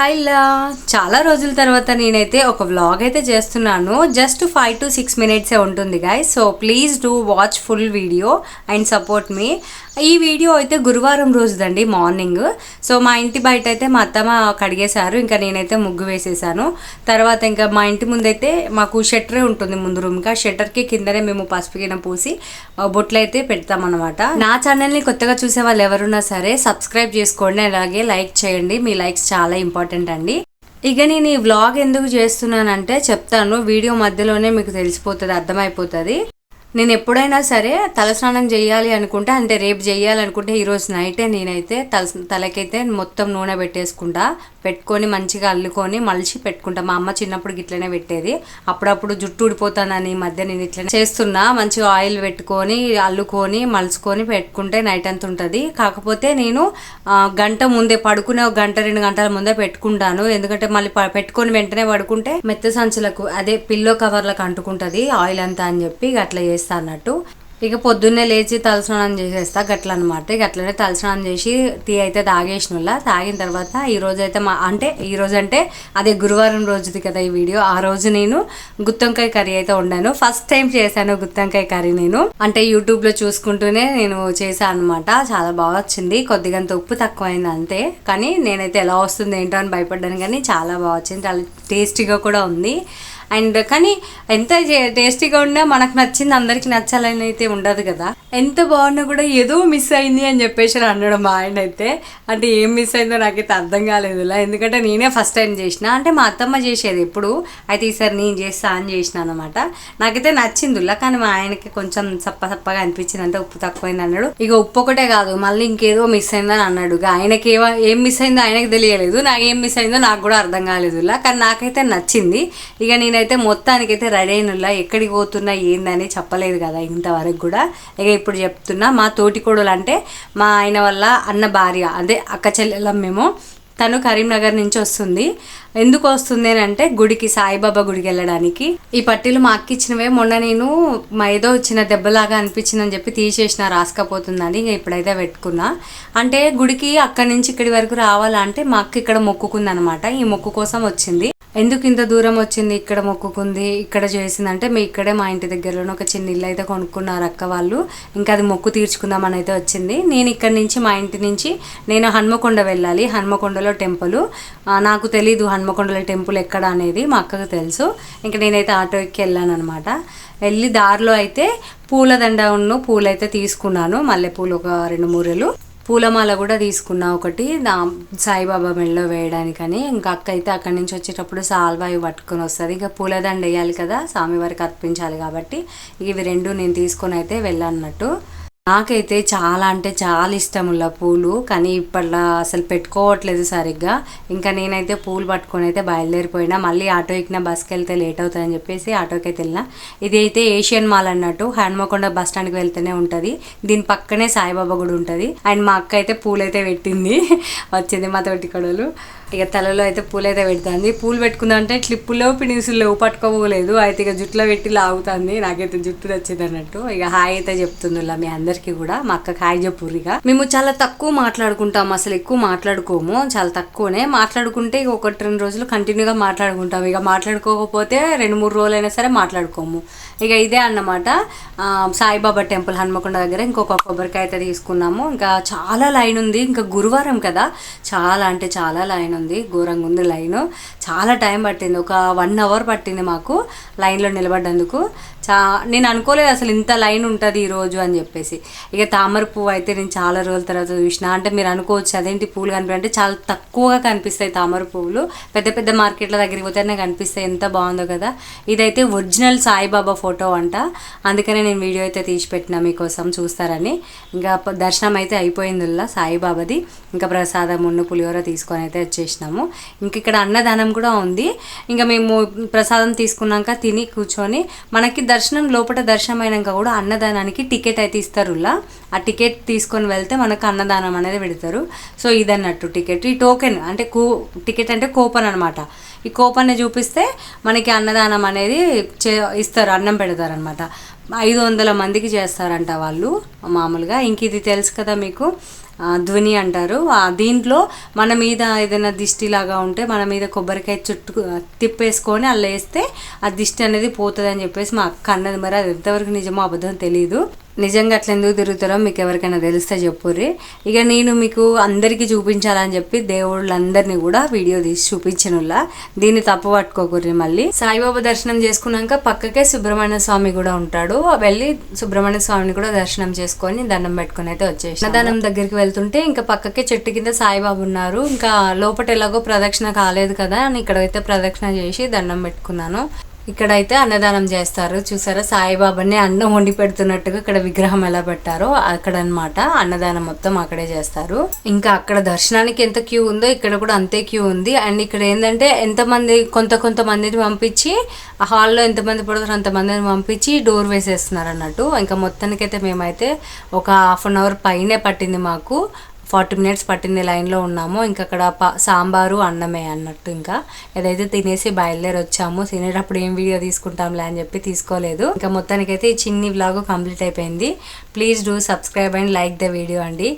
హైలా చాలా రోజుల తర్వాత నేనైతే ఒక వ్లాగ్ అయితే చేస్తున్నాను. జస్ట్ ఫైవ్ టు సిక్స్ మినిట్సే ఉంటుంది guy so please do watch full video and support మీ ఈ వీడియో అయితే గురువారం రోజుదండి మార్నింగ్ సో మా ఇంటి బయట అయితే మా అత్తమ్మ కడిగేశారు. ఇంకా నేనైతే ముగ్గు వేసేసాను. తర్వాత ఇంకా మా ఇంటి ముందైతే మాకు షట్టరే ఉంటుంది ముందు రూమ్కి ఆ షట్టర్కి కిందనే మేము పసుపు పూసి బొట్లు అయితే పెడతామన్నమాట. నా ఛానల్ని కొత్తగా చూసే వాళ్ళు ఎవరున్నా సరే సబ్స్క్రైబ్ చేసుకోండి. అలాగే లైక్ చేయండి. మీ లైక్స్ చాలా ఇంపార్టెంట్ అండి. ఇక నేను ఈ వ్లాగ్ ఎందుకు చేస్తున్నానంటే చెప్తాను. వీడియో మధ్యలోనే మీకు తెలిసిపోతుంది అర్థమైపోతుంది. నేను ఎప్పుడైనా సరే తలస్నానం చేయాలి అనుకుంటే అంటే రేపు చేయాలనుకుంటే ఈరోజు నైటే నేనైతే తల తలకైతే మొత్తం నూనె పెట్టేసుకుంటా పెట్టుకొని మంచిగా అల్లుకొని మలిచి పెట్టుకుంటా. మా అమ్మ చిన్నప్పుడు ఇట్లనే పెట్టేది. అప్పుడప్పుడు జుట్టు ఊడిపోతానని ఈ మధ్య నేను ఇట్లనే చేస్తున్నా. మంచిగా ఆయిల్ పెట్టుకొని అల్లుకొని మలుచుకొని పెట్టుకుంటే నైట్ అంత ఉంటుంది. కాకపోతే నేను గంట ముందే పడుకునే ఒక గంట రెండు గంటల ముందే పెట్టుకుంటాను. ఎందుకంటే మళ్ళీ పెట్టుకొని వెంటనే పడుకుంటే మెత్త సంచులకు అదే పిల్లో కవర్లకు అంటుకుంటుంది ఆయిల్ అంతా అని చెప్పి అట్లా చేసి చేస్తా అన్నట్టు. ఇక పొద్దున్నే లేచి తలస్నానం చేసేస్తా గట్ల అనమాట ఇక అట్లనే తలస్నానం చేసి టీ అయితే తాగేసినలా తాగిన తర్వాత ఈ రోజు అయితే మా అంటే ఈ రోజు అంటే అదే గురువారం రోజుది కదా ఈ వీడియో. ఆ రోజు నేను గుత్తంకాయ కర్రీ అయితే వండాను. ఫస్ట్ టైం చేశాను గుత్తంకాయ కర్రీ నేను. అంటే యూట్యూబ్లో చూసుకుంటూనే నేను చేశాను అనమాట చాలా బాగా వచ్చింది. కొద్దిగంత ఉప్పు తక్కువైంది అంతే. కానీ నేనైతే ఎలా వస్తుంది ఏంటో అని భయపడ్డాను. కానీ చాలా బాగా వచ్చింది. చాలా టేస్టీగా కూడా ఉంది. అండ్ కానీ ఎంత టేస్టీగా ఉన్నా మనకు నచ్చింది అందరికి నచ్చాలని అయితే ఉండదు కదా. ఎంత బాగున్నా కూడా ఏదో మిస్ అయింది అని చెప్పేసి అన్నాడు మా ఆయన అయితే. అంటే ఏం మిస్ అయిందో నాకైతే అర్థం కాలేదులా. ఎందుకంటే నేనే ఫస్ట్ టైం చేసిన. అంటే మా అత్తమ్మ చేసేది ఎప్పుడు. అయితే ఈసారి నేను చేస్తా అని చేసిన అనమాట నాకైతే నచ్చిందిలా. కానీ మా ఆయనకి కొంచెం సప్ప సప్పగా అనిపించింది. అంటే ఉప్పు తక్కువైంది అన్నాడు. ఇక ఉప్పు ఒకటే కాదు. మళ్ళీ ఇంకేదో మిస్ అయిందని అన్నాడు. ఆయనకి ఏవ- ఏం మిస్ అయిందో ఆయనకి తెలియలేదు. నాకు ఏం మిస్ అయిందో నాకు కూడా అర్థం కాలేదులా. కానీ నాకైతే నచ్చింది. ఇక నేను నేనైతే మొత్తానికైతే రెడీ అయినలా ఎక్కడికి పోతున్నా ఏందని చెప్పలేదు కదా ఇంతవరకు కూడా. ఇక ఇప్పుడు చెప్తున్నా మా తోటికోడలు అంటే మా ఆయన వల్ల అన్న భార్య అదే అక్క చెల్లెలం మేము. తను కరీంనగర్ నుంచి వస్తుంది. ఎందుకు వస్తుంది అని అంటే గుడికి సాయిబాబా గుడికి వెళ్ళడానికి. ఈ పట్టీలు మా అక్క ఇచ్చినవే. మొన్న నేను మా ఏదో చిన్న దెబ్బలాగా అనిపించిందని చెప్పి తీసేసిన రాసుకపోతుందని ఇంకా ఇప్పుడైతే పెట్టుకున్నా. అంటే గుడికి అక్కడి నుంచి ఇక్కడి వరకు రావాలంటే మా అక్క ఇక్కడ మొక్కుకుంది అనమాట ఈ మొక్కు కోసం వచ్చింది. ఎందుకు ఇంత దూరం వచ్చింది? ఇక్కడ మొక్కుకుంది. ఇక్కడ చేసిందంటే మీ ఇక్కడే మా ఇంటి దగ్గరలోనే ఒక చిన్న ఇల్లు అయితే కొనుక్కున్నారు అక్క వాళ్ళు. ఇంకా అది మొక్కు తీర్చుకుందామని అయితే వచ్చింది. నేను ఇక్కడ నుంచి మా ఇంటి నుంచి నేను హన్మకొండ వెళ్ళాలి. హన్మకొండలో టెంపుల్. నాకు తెలీదు హన్మకొండలో టెంపుల్ ఎక్కడ అనేది మా అక్కకు తెలుసు. ఇంకా నేనైతే ఆటో ఎక్కి వెళ్ళాను అనమాట వెళ్ళి దారిలో అయితే పూలదండ ఉన్న పూలైతే తీసుకున్నాను. మల్లెపూలు ఒక రెండు మూరెలు. పూలమాల కూడా తీసుకున్నా ఒకటి. నా సాయిబాబా మెడలో వేయడానికని. ఇంకా అక్క అయితే అక్కడి నుంచి వచ్చేటప్పుడు సాల్వా పట్టుకొని వస్తుంది. ఇంకా పూలదండ వేయాలి కదా స్వామివారికి అర్పించాలి కాబట్టి. ఇవి రెండు నేను తీసుకొని అయితే వెళ్ళన్నట్టు. నాకైతే చాలా అంటే చాలా ఇష్టం ఉల్ల పూలు కానీ ఇప్పట్లో అసలు పెట్టుకోవట్లేదు సరిగ్గా. ఇంకా నేనైతే పూలు పట్టుకొని అయితే బయలుదేరిపోయినా. మళ్ళీ ఆటో ఎక్కిన బస్కి వెళ్తే లేట్ అవుతుందని చెప్పేసి ఆటోకి అయితే వెళ్ళిన. ఇది అయితే ఏషియన్ మాల్ అన్నట్టు హన్మకొండ బస్ స్టాండ్కి వెళ్తేనే ఉంటుంది. దీని పక్కనే సాయిబాబా గుడి ఉంటుంది. అండ్ మా అక్క అయితే పూలు అయితే పెట్టింది. వచ్చింది మా తోటి కొడలు. ఇక తలలో అయితే పూలు అయితే పెడుతుంది. పూలు పెట్టుకుందంటే క్లిప్పులో పినిసులు పట్టుకోపోలేదు అయితే ఇక జుట్టులో పెట్టి లాగుతుంది. నాకైతే జుట్టు వచ్చింది అన్నట్టు. ఇక హాయ్ అయితే చెప్తుంది మీ అందరికీ కూడా మా అక్కకి హాయ్ మేము చాలా తక్కువ మాట్లాడుకుంటాం అసలు ఎక్కువ మాట్లాడుకోము. చాలా తక్కువనే. మాట్లాడుకుంటే ఇక ఒకటి రెండు రోజులు కంటిన్యూగా మాట్లాడుకుంటాం. ఇక మాట్లాడుకోకపోతే రెండు మూడు రోజులైనా సరే మాట్లాడుకోము. ఇక ఇదే అన్నమాట. సాయిబాబా టెంపుల్ హనుమకొండ దగ్గర ఇంకొక కొబ్బరికాయ అయితే తీసుకున్నాము. ఇంకా చాలా లైన్ ఉంది. ఇంకా గురువారం కదా. చాలా అంటే చాలా లైన్ ఉంది. ఘోరంగా ఉంది లైన్. చాలా టైం పట్టింది. ఒక వన్ అవర్ పట్టింది మాకు లైన్లో నిలబడ్డందుకు. చా నేను అనుకోలేదు అసలు ఇంత లైన్ ఉంటుంది ఈరోజు అని చెప్పేసి. ఇక తామర పువ్వు అయితే నేను చాలా రోజుల తర్వాత చూసిన. అంటే మీరు అనుకోవచ్చు అదేంటి పూలు కనిపి అంటే చాలా తక్కువగా కనిపిస్తాయి తామర పువ్వులు. పెద్ద పెద్ద మార్కెట్ల దగ్గరికి పోతేనే కనిపిస్తాయి. ఎంత బాగుందో కదా. ఇదైతే ఒరిజినల్ సాయిబాబా ఫోటో అంట. అందుకనే నేను వీడియో అయితే తీసి పెట్టిన మీకోసం చూస్తారని. ఇంకా దర్శనం అయితే అయిపోయింది సాయిబాబాది. ఇంకా ప్రసాదం ఉన్న పులిహోర తీసుకొని అయితే వచ్చేసినాము. ఇంక ఇక్కడ అన్నదానం కూడా ఉంది. ఇంకా మేము ప్రసాదం తీసుకున్నాక తిని కూర్చొని మనకి దర్శనం లోపల దర్శనం అయినాక కూడా అన్నదానానికి టికెట్ అయితే ఇస్తారు. ఇలా ఆ టికెట్ తీసుకొని వెళ్తే మనకు అన్నదానం అనేది పెడతారు. సో ఇదన్నట్టు టికెట్. ఈ టోకెన్ అంటే కూ టికెట్ అంటే కూపన్ అనమాట ఈ కూపన్ని చూపిస్తే మనకి అన్నదానం అనేది చే ఇస్తారు అన్నం పెడతారు అనమాట ఐదు వందల మందికి చేస్తారంట వాళ్ళు మామూలుగా. ఇంక ఇది తెలుసు కదా మీకు. ధ్వని అంటారు. దీంట్లో మన మీద ఏదైనా దిష్టి లాగా ఉంటే మన మీద కొబ్బరికాయ చుట్టూ తిప్పేసుకొని అలా వేస్తే ఆ దిష్టి అనేది పోతుంది అని చెప్పేసి మా అక్క అన్నది. మరి అది ఎంతవరకు నిజమో అబద్ధం తెలియదు నిజంగా అట్లా ఎందుకు తిరుగుతారో మీకు ఎవరికైనా తెలిస్తే చెప్పుర్రి. ఇక నేను మీకు అందరికీ చూపించాలని చెప్పి దేవుళ్ళందరినీ కూడా వీడియో తీసి చూపించనులా. దీన్ని తప్పు పట్టుకోకుర్రి మళ్ళీ. సాయిబాబా దర్శనం చేసుకున్నాక పక్కకే సుబ్రహ్మణ్య స్వామి కూడా ఉంటాడు. వెళ్ళి సుబ్రహ్మణ్య స్వామిని కూడా దర్శనం చేసుకొని దండం పెట్టుకుని అయితే వచ్చేసి అన్నదానం దగ్గరికి వెళ్తుంటే ఇంకా పక్కకే చెట్టు కింద సాయిబాబు ఉన్నారు. ఇంకా లోపట ఎలాగో ప్రదక్షిణ కాలేదు కదా అని ఇక్కడైతే ప్రదక్షిణ చేసి దండం పెట్టుకున్నాను. ఇక్కడైతే అన్నదానం చేస్తారు. చూసారా? సాయిబాబాని అన్నం వండి పెడుతున్నట్టుగా ఇక్కడ విగ్రహం ఎలా పెట్టారో అక్కడ అన్నమాట అన్నదానం మొత్తం అక్కడే చేస్తారు. ఇంకా అక్కడ దర్శనానికి ఎంత క్యూ ఉందో ఇక్కడ కూడా అంతే క్యూ ఉంది. అండ్ ఇక్కడ ఏంటంటే ఎంతమంది కొంత కొంతమందిని పంపించి ఆ హాల్లో ఎంతమంది పడతారో అంతమందిని పంపించి డోర్ వేసేస్తున్నారు అన్నట్టు. ఇంకా మొత్తానికైతే మేమైతే ఒక హాఫ్ అన్ అవర్ పైనే పట్టింది మాకు. ఫార్టీ మినిట్స్ పట్టింది లైన్లో ఉన్నాము. ఇంకా అక్కడ సాంబారు అన్నమే అన్నట్టు ఇంకా. ఏదైతే తినేసి బయలుదేరి వచ్చాము తినేటప్పుడు ఏం వీడియో తీసుకుంటాంలే అని చెప్పి తీసుకోలేదు. ఇంకా మొత్తానికైతే ఈ చిన్ని వ్లాగ్ కంప్లీట్ అయిపోయింది. Please do subscribe and like the video అండి.